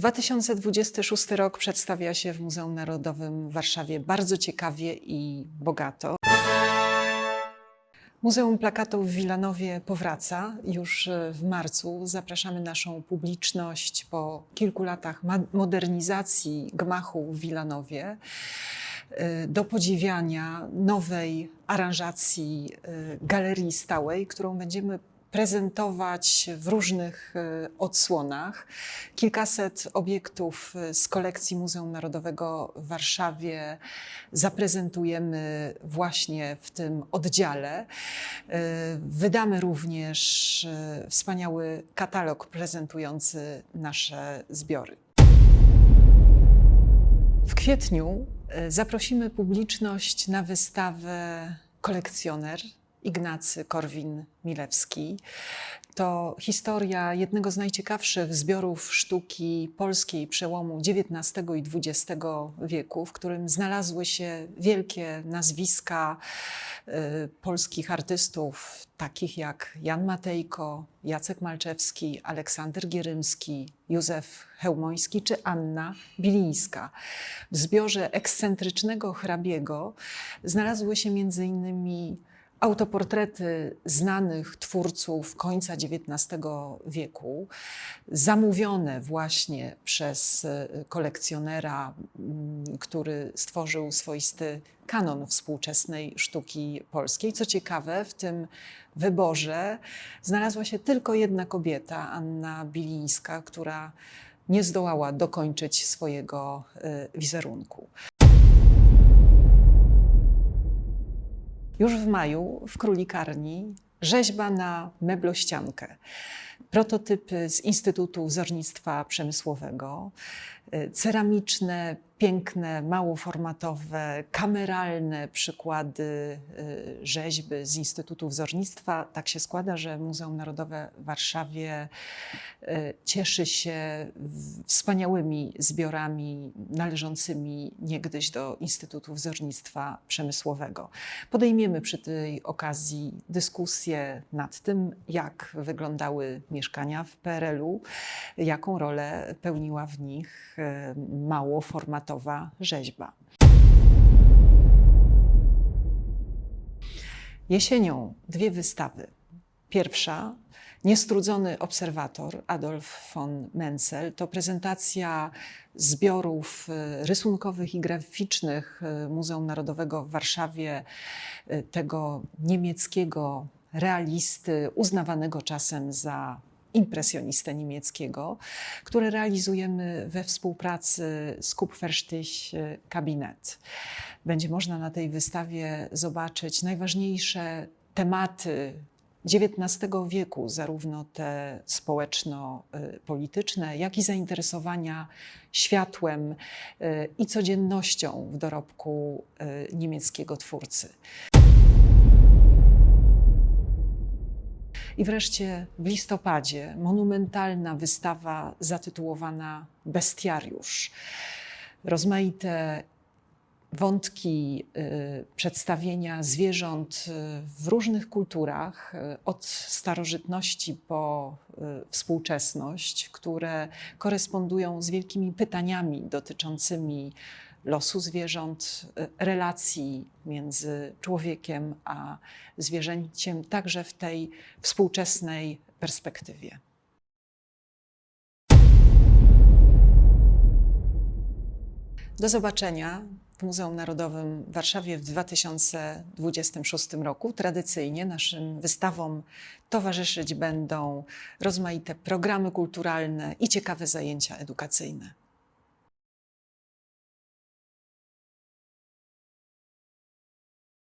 2026 rok przedstawia się w Muzeum Narodowym w Warszawie bardzo ciekawie i bogato. Muzeum Plakatów w Wilanowie powraca już e, w marcu. Zapraszamy naszą publiczność po kilku latach modernizacji gmachu w Wilanowie e, do podziwiania nowej aranżacji e, galerii stałej, którą będziemy prezentować w różnych e, odsłonach. Kilkaset obiektów e, z kolekcji Muzeum Narodowego w Warszawie zaprezentujemy właśnie w tym oddziale. E, Wydamy również wspaniały katalog prezentujący nasze zbiory. W kwietniu zaprosimy publiczność na wystawę Kolekcjoner Ignacy Korwin-Milewski. To historia jednego z najciekawszych zbiorów sztuki polskiej przełomu XIX i XX wieku, w którym znalazły się wielkie nazwiska e, polskich artystów, takich jak Jan Matejko, Jacek Malczewski, Aleksander Gierymski, Józef Chełmoński czy Anna Bilińska. W zbiorze ekscentrycznego hrabiego znalazły się między innymi autoportrety znanych twórców końca XIX wieku, zamówione właśnie przez e, kolekcjonera, m, który stworzył swoisty kanon współczesnej sztuki polskiej. Co ciekawe, w tym wyborze znalazła się tylko jedna kobieta, Anna Bilińska, która nie zdołała dokończyć swojego e, wizerunku. Już w maju w Królikarni rzeźba na meblościankę. Prototypy z Instytutu Wzornictwa Przemysłowego, ceramiczne, piękne, małoformatowe, kameralne przykłady y, rzeźby z Instytutu Wzornictwa. Tak się składa, że Muzeum Narodowe w Warszawie y, cieszy się wspaniałymi zbiorami należącymi niegdyś do Instytutu Wzornictwa Przemysłowego. Podejmiemy przy tej okazji dyskusję nad tym, jak wyglądały mieszkania w PRL-u, jaką rolę pełniła w nich e, małoformatowa rzeźba. Jesienią dwie wystawy. Pierwsza, Niestrudzony obserwator Adolf von Menzel to prezentacja zbiorów e, rysunkowych i graficznych e, Muzeum Narodowego w Warszawie, e, tego niemieckiego realisty, uznawanego czasem za impresjonistę niemieckiego, które realizujemy we współpracy z Kupferstich Kabinet. Będzie można na tej wystawie zobaczyć najważniejsze tematy XIX wieku, zarówno te społeczno-polityczne, jak i zainteresowania światłem y, i codziennością w dorobku y, niemieckiego twórcy. I wreszcie w listopadzie monumentalna wystawa zatytułowana Bestiariusz. Rozmaite wątki y, przedstawienia zwierząt y, w różnych kulturach, y, od starożytności po współczesność, które korespondują z wielkimi pytaniami dotyczącymi losu zwierząt, y, relacji między człowiekiem a zwierzęciem, także w tej współczesnej perspektywie. Do zobaczenia w Muzeum Narodowym w Warszawie w 2026 roku. Tradycyjnie naszym wystawom towarzyszyć będą rozmaite programy kulturalne i ciekawe zajęcia edukacyjne.